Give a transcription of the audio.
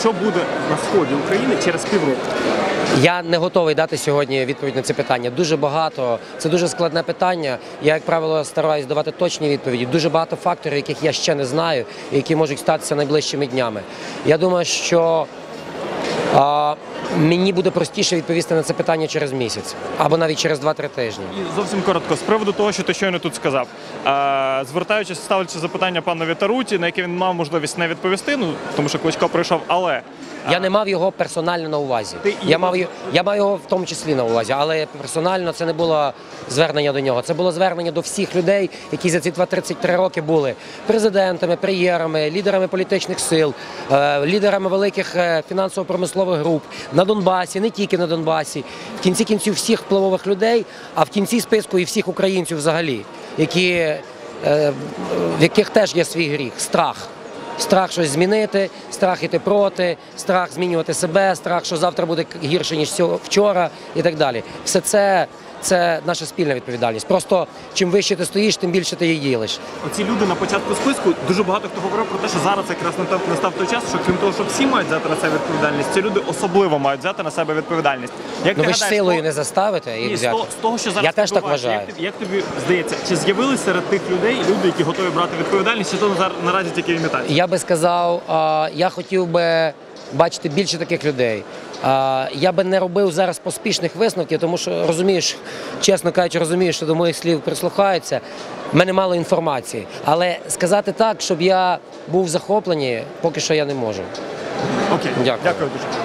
що буде на сході України через півроку? Я не готовий дати сьогодні відповідь на це питання. Дуже багато. Це дуже складне питання. Я, як правило, стараюсь давати точні відповіді. Дуже багато факторів, яких я ще не знаю, які можуть статися найближчими днями. Я думаю, що мені буде простіше відповісти на це питання через місяць або навіть через 2-3 тижні. І зовсім коротко, з приводу того, що ти щойно тут сказав, звертаючись, ставлячи запитання панові Таруті, на яке він мав можливість не відповісти, ну тому що Кличко прийшов, але Я не мав його персонально на увазі. Я мав я мав його в тому числі на увазі, але персонально це не було звернення до нього. Це було звернення до всіх людей, які за ці 2-33 роки були президентами, прем'єрами, лідерами політичних сил, е, лідерами великих е, фінансово-промислових груп на Донбасі, не тільки на Донбасі, в кінці кінців всіх впливових людей, а в кінці списку і всіх українців взагалі, які, е, в яких теж є свій гріх страх. Страх щось змінити, страх іти проти, страх змінювати себе, страх, що завтра буде гірше, ніж вчора, і так далі. Все це, це наша спільна відповідальність. Просто чим вище ти стоїш, тим більше ти її ділиш. оці люди на початку списку дуже багато хто говорив про те, що зараз якраз настав, настав той час, що крім того, що всі мають взяти на себе відповідальність, ці люди особливо мають взяти на себе відповідальність. Як Ну ти ви ж силою не заставите їх взяти. з того, що зараз Я теж так вважаю. Як, тобі- як тобі здається, чи з'явились серед тих людей люди, які готові брати відповідальність, чи то наразі тільки імітація? Я би сказав, я хотів би бачити більше таких людей. Я би не робив зараз поспішних висновків, тому що розумієш, чесно кажучи, розумію, що до моїх слів прислухаються. У мене мало інформації. Але сказати так, щоб я був захоплений, поки що я не можу. Окей, Дякую. Дякую дуже.